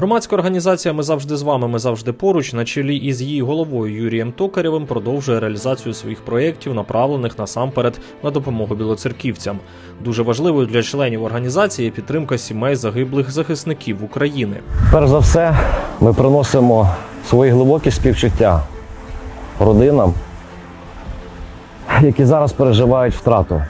Громадська організація Ми завжди з вами. Ми завжди поруч на чолі із її головою Юрієм Токарєвим продовжує реалізацію своїх проєктів, направлених насамперед на допомогу білоцерківцям. Дуже важливою для членів організації є підтримка сімей загиблих захисників України. Перш за все, ми приносимо свої глибокі співчуття родинам, які зараз переживають втрату.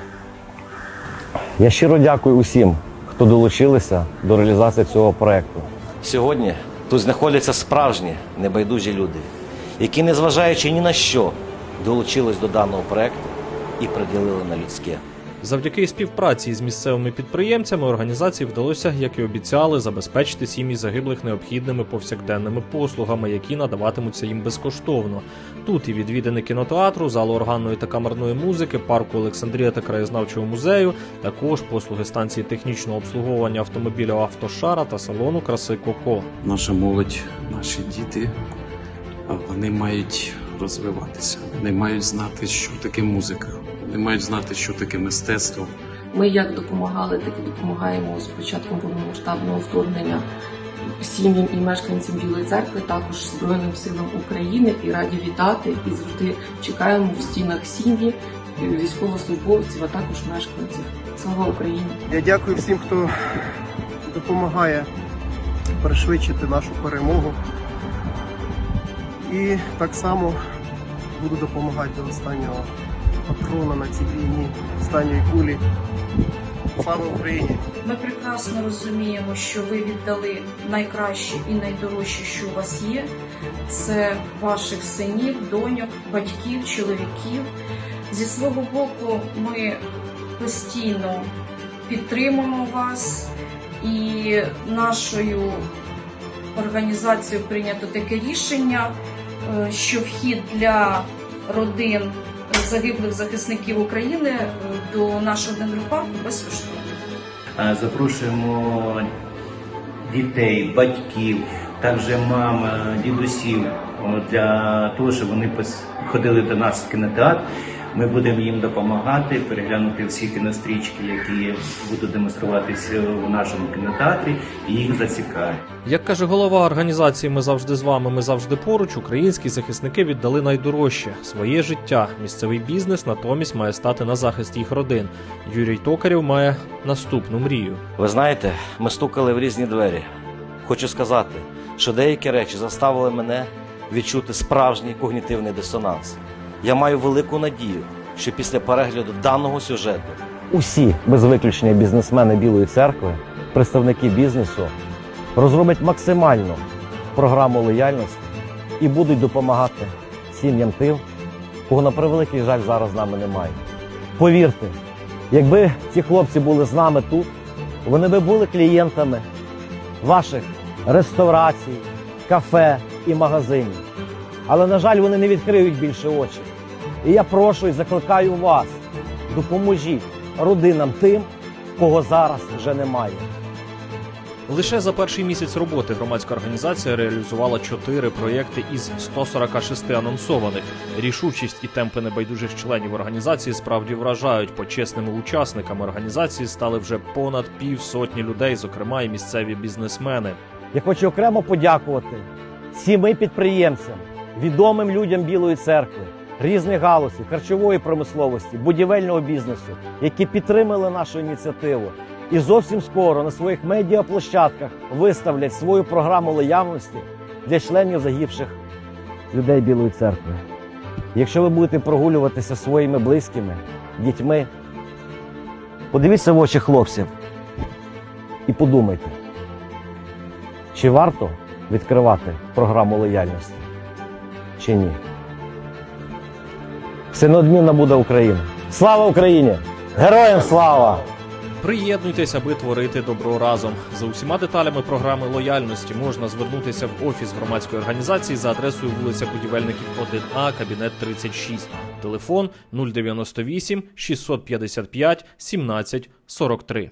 Я щиро дякую усім, хто долучилися до реалізації цього проєкту. Сьогодні тут знаходяться справжні небайдужі люди, які, незважаючи ні на що, долучились до даного проекту і приділили на людське. Завдяки співпраці з місцевими підприємцями організації вдалося, як і обіцяли, забезпечити сім'ї загиблих необхідними повсякденними послугами, які надаватимуться їм безкоштовно. Тут і відвідини кінотеатру, залу органної та камерної музики, парку Олександрія та краєзнавчого музею, також послуги станції технічного обслуговування автомобіля Автошара та салону краси Коко. наша молодь, наші діти, вони мають розвиватися, вони мають знати, що таке музика, вони мають знати, що таке мистецтво. Ми як допомагали, так і допомагаємо з початком повномасштабного вторгнення сім'ям і мешканцям Білої церкви, також Збройним силам України і раді вітати і завжди чекаємо в стінах сім'ї військовослужбовців, а також мешканців. Слава Україні! Я дякую всім, хто допомагає пришвидшити нашу перемогу. І так само буду допомагати до останнього патрона на цій війні, останньої кулі. Слава Україні! Ми прекрасно розуміємо, що ви віддали найкраще і найдорожче, що у вас є. Це ваших синів, доньок, батьків, чоловіків. Зі свого боку, ми постійно підтримуємо вас і нашою організацією прийнято таке рішення, е, що вхід для родин загиблих захисників України е, до нашого дендропарку парку безкоштовно. Запрошуємо дітей, батьків, також мам, е, дідусів для того, щоб вони ходили до нас в кінотеатр. Ми будемо їм допомагати переглянути всі кінострічки, які будуть демонструватися в нашому кінотеатрі, і їх зацікавить. Як каже голова організації Ми завжди з вами, ми завжди поруч. Українські захисники віддали найдорожче своє життя. Місцевий бізнес натомість має стати на захист їх родин. Юрій Токарєв має наступну мрію. Ви знаєте, ми стукали в різні двері. Хочу сказати, що деякі речі заставили мене відчути справжній когнітивний дисонанс. Я маю велику надію, що після перегляду даного сюжету усі, без виключення бізнесмени Білої церкви, представники бізнесу, розроблять максимальну програму лояльності і будуть допомагати сім'ям тим, кого на превеликий жаль зараз з нами немає. Повірте, якби ці хлопці були з нами тут, вони би були клієнтами ваших реставрацій, кафе і магазинів. Але, на жаль, вони не відкриють більше очі. І я прошу і закликаю вас, допоможіть родинам тим, кого зараз вже немає. Лише за перший місяць роботи громадська організація реалізувала чотири проєкти із 146 анонсованих. Рішучість і темпи небайдужих членів організації справді вражають. Почесними учасниками організації стали вже понад півсотні людей, зокрема і місцеві бізнесмени. Я хочу окремо подякувати сіми підприємцям, відомим людям Білої церкви, різних галузей, харчової промисловості, будівельного бізнесу, які підтримали нашу ініціативу. І зовсім скоро на своїх медіаплощадках виставлять свою програму лояльності для членів загибших людей Білої церкви. Якщо ви будете прогулюватися своїми близькими, дітьми, подивіться в очі хлопців і подумайте, чи варто відкривати програму лояльності, чи ні? Все неодмінно буде Україна. Слава Україні! Героям слава! Приєднуйтесь, аби творити добро разом. За усіма деталями програми лояльності можна звернутися в офіс громадської організації за адресою вулиця Будівельників 1А, кабінет 36. Телефон 098 655 17 43.